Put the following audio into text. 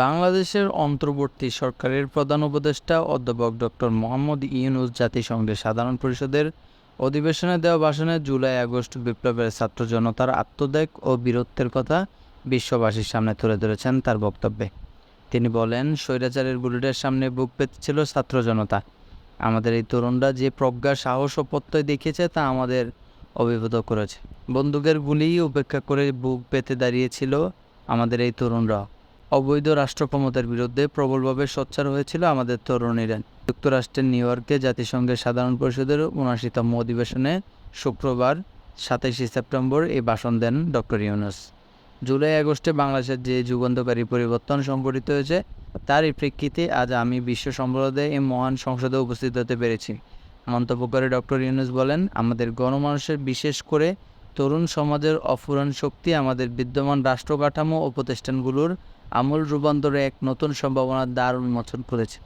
বাংলাদেশের অন্তর্বর্তী সরকারের প্রধান উপদেষ্টা অধ্যাপক ডক্টর মোহাম্মদ ইউনুস জাতিসংঘের সাধারণ পরিষদের অধিবেশনে দেওয়া ভাষণে জুলাই আগস্ট বিপ্লবের ছাত্র জনতার আত্মত্যাগ ও বীরত্বের কথা বিশ্ববাসীর সামনে তুলে ধরেছেন তার বক্তব্যে। তিনি বলেন, স্বৈরাচারের বুলেটের সামনে বুক পেতেছিল ছাত্র জনতা। আমাদের এই তরুণরা যে প্রজ্ঞা, সাহস ও প্রত্যয় দেখিয়েছে তা আমাদের অভিভূত করেছে। বন্দুকের গুলি উপেক্ষা করে বুক পেতে দাঁড়িয়েছিল আমাদের এই তরুণরা অবৈধ রাষ্ট্রক্ষমতার বিরুদ্ধে প্রবলভাবে সোচ্চার হয়েছিল আমাদের তরুণীরা। যুক্তরাষ্ট্রের নিউ ইয়র্কে জাতিসংঘের সাধারণ পরিষদের উনআশিতম অধিবেশনে শুক্রবার সাতাইশে সেপ্টেম্বর এই ভাষণ দেন ডক্টর ইউনুস। জুলাই, আগস্টে বাংলাদেশের যে যুগান্তকারী পরিবর্তন সংঘটিত হয়েছে, তারই প্রেক্ষিতে আজ আমি বিশ্ব সম্প্রদায়ে এই মহান সংসদে উপস্থিত হতে পেরেছি। মন্তব্য করে ডক্টর ইউনুস বলেন, আমাদের গণমানুষের বিশেষ করে তরুণ সমাজের অফুরান শক্তি, আমাদের বিদ্যমান রাষ্ট্র কাঠামো ও প্রতিষ্ঠানগুলোর আমূল রূপান্তরে এক নতুন সম্ভাবনার দ্বার উন্মোচন করেছে